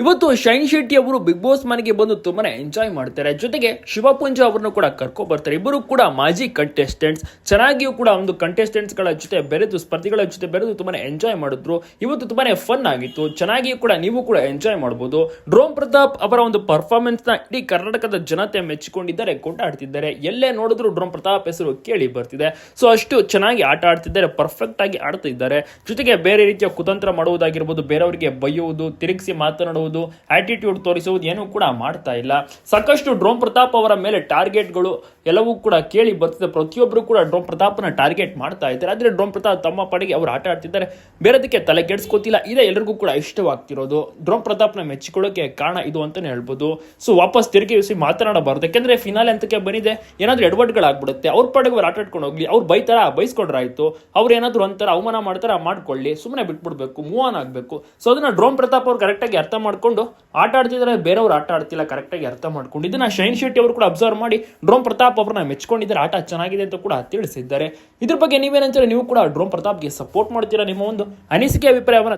ಇವತ್ತು ಶೈನ್ ಶೆಟ್ಟಿ ಅವರು big boss ಮನೆಗೆ ಬಂದು ತುಂಬಾನೇ ಎಂಜಾಯ್ ಮಾಡ್ತಾರೆ. ಜೊತೆಗೆ ಶಿವಪುಂಜ ಅವರನ್ನು ಕೂಡ ಕರ್ಕೊ ಬರ್ತಾರೆ. ಇಬ್ಬರು ಕೂಡ ಮಾಜಿ ಕಂಟೆಸ್ಟೆಂಟ್ಸ್ ಚೆನ್ನಾಗಿಯೂ ಕೂಡ ಒಂದು ಕಂಟೆಸ್ಟೆಂಟ್ಸ್ಗಳ ಜೊತೆ ಬೆರೆದು ಸ್ಪರ್ಧಿಗಳ ಜೊತೆ ಬೆರೆದು ತುಂಬಾನೇ ಎಂಜಾಯ್ ಮಾಡಿದ್ರು. ಇವತ್ತು ತುಂಬಾನೇ ಫನ್ ಆಗಿತ್ತು. ಚೆನ್ನಾಗಿಯೂ ಕೂಡ ನೀವು ಕೂಡ ಎಂಜಾಯ್ ಮಾಡಬಹುದು ಡ್ರೋಮ್ ಪ್ರತಾಪ್ ಅವರ ಒಂದು ಪರ್ಫಾರ್ಮೆನ್ಸ್ನ ಇಡೀ ಕರ್ನಾಟಕದ ಜನತೆ ಮೆಚ್ಚಿಕೊಂಡಿದ್ದಾರೆ, ಕೊಂಡಾಡ್ತಿದ್ದಾರೆ. ಎಲ್ಲೇ ನೋಡಿದ್ರು ಡ್ರೋಮ್ ಪ್ರತಾಪ್ ಹೆಸರು ಕೇಳಿ ಬರ್ತಿದೆ. ಸೊ ಅಷ್ಟು ಚೆನ್ನಾಗಿ ಆಟ ಆಡ್ತಿದ್ದಾರೆ ಪರ್ಫೆಕ್ಟ್ ಆಗಿ ಆಡ್ತಿದ್ದಾರೆ. ಜೊತೆಗೆ ಬೇರೆ ರೀತಿಯ ಕುತಂತ್ರ ಮಾಡುವುದಾಗಿರ್ಬೋದು, ಬೇರೆಯವರಿಗೆ ಬೈಯುವುದು, ತಿರುಗಿಸಿ ಮಾತನಾಡುವುದು ಆಟಿಟ್ಯೂಡ್ ತೋರಿಸುವುದು ಏನೂ ಕೂಡ ಮಾಡ್ತಾ ಇಲ್ಲ. ಸಾಕಷ್ಟು ಡ್ರೋಮ್ ಪ್ರತಾಪ್ ಅವರ ಮೇಲೆ ಟಾರ್ಗೆಟ್ಗಳು ಎಲ್ಲವೂ ಕೂಡ ಕೇಳಿ ಬರ್ತಿದೆ. ಪ್ರತಿಯೊಬ್ಬರು ಕೂಡ ಡ್ರೋಮ್ ಪ್ರತಾಪ್ನ ಟಾರ್ಗೆಟ್ ಮಾಡ್ತಾ ಇದ್ದಾರೆ. ಆದರೆ ಡ್ರೋಮ್ ಪ್ರತಾಪ್ ತಮ್ಮ ಪಡೆಗೆ ಅವರು ಆಟ ಆಡ್ತಿದ್ದಾರೆ. ಬೇರೆದಕ್ಕೆ ತಲೆ ಕೆಡಿಸ್ಕೋತಿಲ್ಲ. ಇದೇ ಎಲ್ಲರಿಗೂ ಕೂಡ ಇಷ್ಟವಾಗ್ತಿರೋದು. ಡ್ರೋಮ್ ಪ್ರತಾಪ್ನ ಮೆಚ್ಚಿಕೊಳ್ಳೋಕೆ ಕಾರಣ ಇದು ಅಂತಾನೆ ಹೇಳ್ಬೋದು. ಸೊ ವಾಪಸ್ ತಿರುಗಿಸಿ ಮಾತನಾಡಬಾರ್ದು. ಯಾಕೆಂದರೆ ಫಿನಾಲೆ ಅಂತಕ್ಕೆ ಬಂದಿದೆ. ಏನಾದ್ರೂ ಎಡವಟ್ಗಳಾಗ್ಬಿಡುತ್ತೆ. ಅವ್ರ ಪಡೆಗೆ ಅವ್ರು ಆಟ ಆಡ್ಕೊಂಡು ಹೋಗ್ಲಿ. ಅವ್ರು ಬೈತಾರ? ಬೈಸ್ಕೊಂಡ್ರಾಯ್ತು. ಅವ್ರು ಏನಾದ್ರು ಒಂಥರ ಅವಮಾನ ಮಾಡ್ತಾರ? ಮಾಡ್ಕೊಳ್ಳಿ. ಸುಮ್ಮನೆ ಬಿಟ್ಬಿಡ್ಬೇಕು. ಮೂವ್ ಆನ್ ಆಗಬೇಕು. ಸೊ ಅದನ್ನ ಡ್ರೋಮ್ ಪ್ರತಾಪ್ ಅವ್ರು ಕರೆಕ್ಟಾಗಿ ಅರ್ಥ ಮಾಡ್ಕೊಂಡು ಆಟ ಆಡ್ತಿದ್ರೆ, ಬೇರೆಯವ್ರು ಆಟ ಆಡ್ತಿಲ್ಲ ಕರೆಕ್ಟಾಗಿ ಅರ್ಥ ಮಾಡ್ಕೊಂಡು. ಇದನ್ನ ಶೈನ್ ಶೆಟ್ಟಿ ಅವರು ಕೂಡ ಅಬ್ಸರ್ವ್ ಮಾಡಿ, ಡ್ರೋನ್ ಪ್ರತಾಪ್ ಅವ್ರನ್ನ ಮೆಚ್ಕೊಂಡಿದ್ದಾರೆ, ಆಟ ಚೆನ್ನಾಗಿದೆ ಅಂತ ಕೂಡ ತಿಳಿಸಿದ್ದಾರೆ. ಇದ್ರ ಬಗ್ಗೆ ನೀವೇನಂತಾರೆ ನೀವು ಕೂಡ ಡ್ರೋನ್ ಪ್ರತಾಪ್ಗೆ ಸಪೋರ್ಟ್ ಮಾಡ್ತೀರಾ ನಿಮ್ಮ ಒಂದು ಅನಿಸಿಕೆ, ಅಭಿಪ್ರಾಯವನ್ನ